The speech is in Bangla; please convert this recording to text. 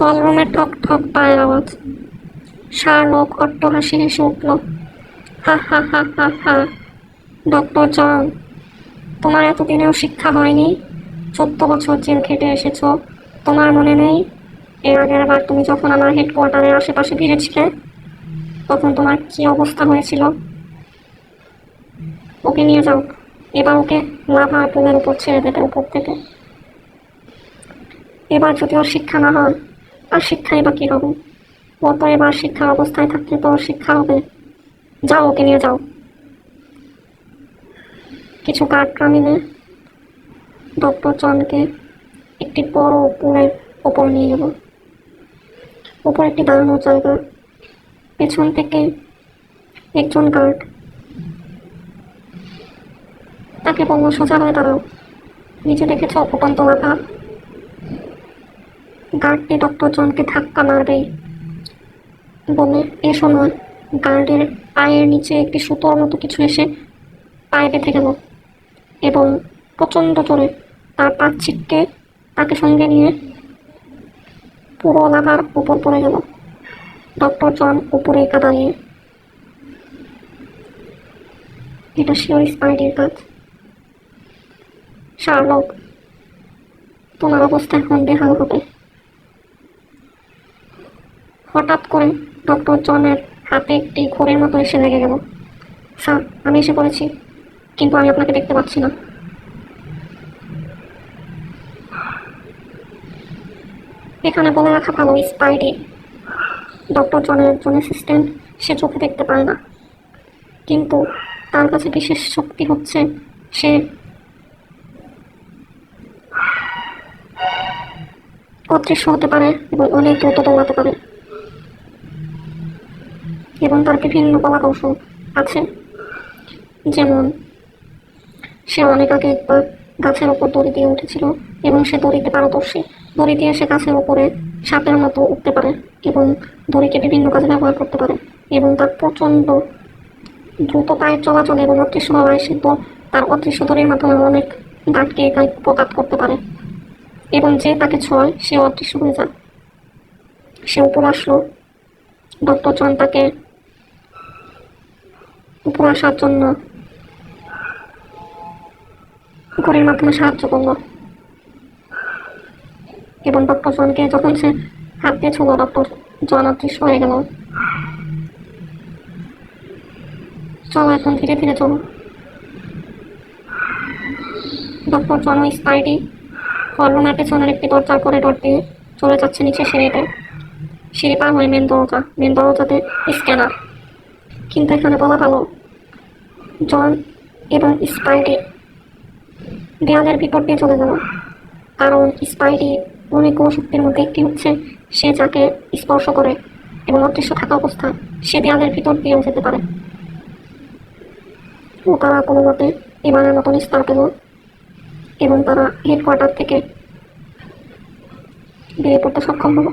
হলরুমে ঠক ঠক পায়ের আওয়াজ। শার্লক অট্ট হাসি হেসে উঠল। হা হা হা হা হা। ডক্টর জন, তোমার এতদিনেও শিক্ষা হয়নি? চোদ্দ বছর জেল খেটে এসেছ। তোমার মনে নেই? এর আগের বার তুমি যখন আমার হেডকোয়ার্টারের আশেপাশে ফিরেছিলে, তখন তোমার কি অবস্থা হয়েছিল? ওকে নিয়ে যাও। এবার ওকে লাভা পুলের উপর ছেড়ে দেবে উপর থেকে। এবার যদি ওর শিক্ষা না হয় আর শিক্ষাই বা কী হবে? তো এবার শিক্ষার অবস্থায় থাকলে তো শিক্ষা হবে। যাও ওকে নিয়ে যাও। কিছু কাঠরা মিলে ডক্টর জনকে একটি বড় পুলের ওপর নিয়ে গেল ওপর একটি দাঁড়ানো জায়গা। পেছন থেকে একজন গার্ড। তাকে বলল, সোজা হয়ে দাঁড়াও। নিচে দেখেছ উপপান্ত মাথা। গার্ডটি ডক্টর জনকে ধাক্কা মারবে। বলে এ নয় গার্ডের পায়ের নিচে একটি সুতোর মতো কিছু এসে পায়ে বেঁধে গেল এবং প্রচণ্ড জোরে তার পা ছিটকে তাকে সঙ্গে নিয়ে পুরো লাভার উপর পড়ে গেল। ডক্টর জন উপরে একা দাঁড়িয়ে। এটা শিওর স্পাইডের কাজ। শার্লক, তোমার অবস্থা এখন বেহাল হবে। হঠাৎ করে ডক্টর জনের হাতে একটি ঘোরের মতো এসে লেগে গেল। স্যার, আমি এসে পড়েছি, কিন্তু আমি আপনাকে দেখতে পাচ্ছি না। এখানে বলে রাখা ভালো, স্পাইডে। ডক্টর জনের একজন অ্যাসিস্ট্যান্ট সে চোখে দেখতে পায় না। কিন্তু তার কাছে বিশেষ শক্তি হচ্ছে সে অদৃশ্য হতে পারে এবং অনেক দ্রুত দৌড়াতে পারে। এবং তার বিভিন্ন কলা কৌশল আছে। যেমন, সে অনেক আগে একবার গাছের ওপর দড়ি দিয়ে উঠেছিল এবং সে দড়িতে পারদর্শী। দড়ি দিয়ে সে গাছের ওপরে সাপের মতো উঠতে পারে এবং দড়িকে বিভিন্ন কাজে ব্যবহার করতে পারে এবং তার প্রচণ্ড দ্রুত পায়ের চলাচল এবং অদৃশ্য হওয়ায় সে তো তার অদৃশ্য দড়ির মাধ্যমে অনেক দাঁতকে প্রকাত করতে পারে এবং যে তাকে ছয়, সে অদৃশ্য হয়ে যায়। সে উপর আসলো। ডক্টর জন তাকে উপর আসার জন্য ঘড়ির মাধ্যমে সাহায্য করল এবং ডক্টর জনকে যখন সে হাত দিয়ে ছিল ডক্টর জন অদৃশ্য হয়ে গেল, চলো এখন ধীরে ধীরে চলো। ডক্টর জন স্পাইডি হলরুমের পেছনের একটি দরজার করিডোর দিয়ে চলে যাচ্ছে নিচে সিঁড়িতে। সিঁড়ি পার হয়ে মেন দরজা, মেন দরজাতে স্ক্যানার। কিন্তু এখানে বলা ভালো জন এবং স্পাইডি দেয়ালের বিপদ দিয়ে চলে গেল। কারণ স্পাইডি অনেক শক্তির মধ্যে একটি হচ্ছে, সে যাকে স্পর্শ করে এবং অদৃশ্য থাকা অবস্থায় সে দেয়ালের ভিতর দিয়েও যেতে পারে। ও তারা কোনো মতে এবারের মতন স্তর পেল এবং তারা হেডকোয়ার্টার থেকে বেরিয়ে পড়তে সক্ষম হলো।